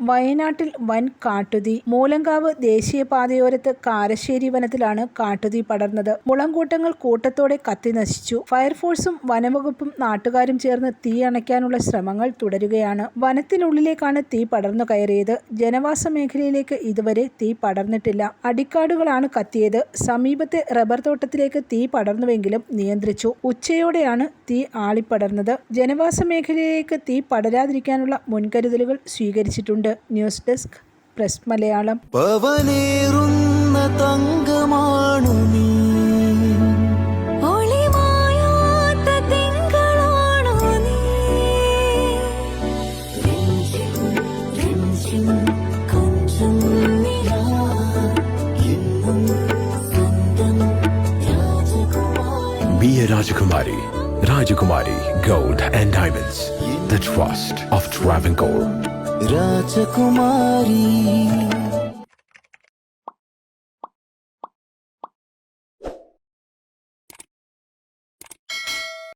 വയനാട്ടിൽ വൻ കാട്ടുതീ. മൂലങ്കാവ് ദേശീയപാതയോരത്ത് കാരശ്ശേരി വനത്തിലാണ് കാട്ടുതീ പടർന്നത്. മുളങ്കൂട്ടങ്ങൾ കൂട്ടത്തോടെ കത്തി നശിച്ചു. ഫയർഫോഴ്സും വനംവകുപ്പും നാട്ടുകാരും ചേർന്ന് തീ അണയ്ക്കാനുള്ള ശ്രമങ്ങൾ തുടരുകയാണ്. വനത്തിനുള്ളിലേക്കാണ് തീ പടർന്നു കയറിയത്. ജനവാസ മേഖലയിലേക്ക് ഇതുവരെ തീ പടർന്നിട്ടില്ല. അടിക്കാടുകളാണ് കത്തിയത്. സമീപത്തെ റബ്ബർ തോട്ടത്തിലേക്ക് തീ പടർന്നുവെങ്കിലും നിയന്ത്രിച്ചു. ഉച്ചയോടെയാണ് തീ ആളിപ്പടർന്നത്. ജനവാസ മേഖലയിലേക്ക് തീ പടരാതിരിക്കാനുള്ള മുൻകരുതലുകൾ സ്വീകരിച്ചിട്ടുണ്ട്. ന്യൂസ് ഡെസ്ക് പ്രസ് മലയാളം പവനേറുന്ന തങ്കമാണു നീ Be a Rajakumari. Rajakumari Gold and Diamonds. The trust of Travancore. Rajkumari.